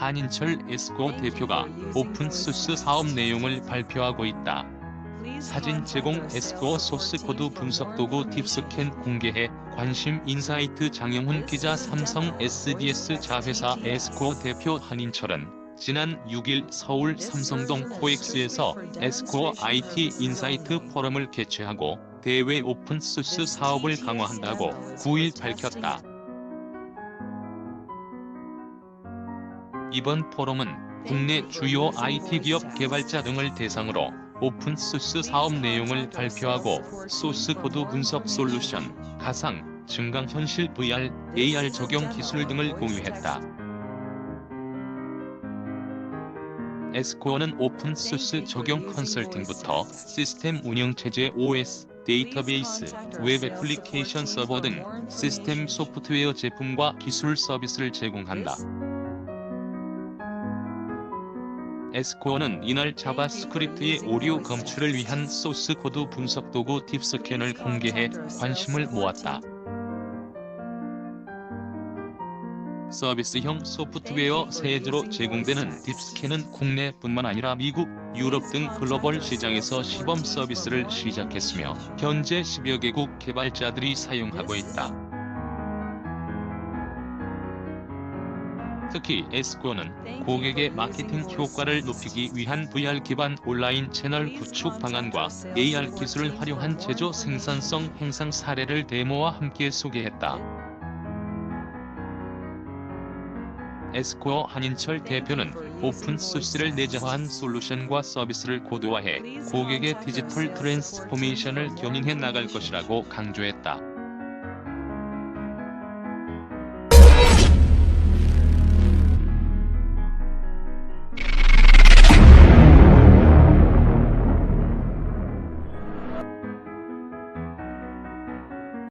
한인철 에스코 대표가 오픈소스 사업 내용을 발표하고 있다. 사진 제공 에스코 소스 코드 분석 도구 딥스캔 공개해 관심 인사이트 장영훈 기자 삼성 SDS 자회사 에스코 대표 한인철은 지난 6일 서울 삼성동 코엑스에서 에스코 IT 인사이트 포럼을 개최하고 대외 오픈소스 사업을 강화한다고 9일 밝혔다. 이번 포럼은 국내 주요 IT 기업 개발자 등을 대상으로 오픈소스 사업 내용을 발표하고 소스 코드 분석 솔루션, 가상, 증강현실 VR, AR 적용 기술 등을 공유했다. 에스코어는 오픈소스 적용 컨설팅부터 시스템 운영체제 OS, 데이터베이스, 웹 애플리케이션 서버 등 시스템 소프트웨어 제품과 기술 서비스를 제공한다. 에스코어는 이날 자바스크립트의 오류 검출을 위한 소스 코드 분석 도구 딥스캔을 공개해 관심을 모았다. 서비스형 소프트웨어 세제로 제공되는 딥스캔은 국내뿐만 아니라 미국, 유럽 등 글로벌 시장에서 시범 서비스를 시작했으며 현재 10여 개국 개발자들이 사용하고 있다. 특히 에스코는 고객의 마케팅 효과를 높이기 위한 VR 기반 온라인 채널 구축 방안과 AR 기술을 활용한 제조 생산성 향상 사례를 데모와 함께 소개했다. 에스코어 한인철 대표는 오픈소스를 내재화한 솔루션과 서비스를 고도화해 고객의 디지털 트랜스포메이션을 견인해 나갈 것이라고 강조했다.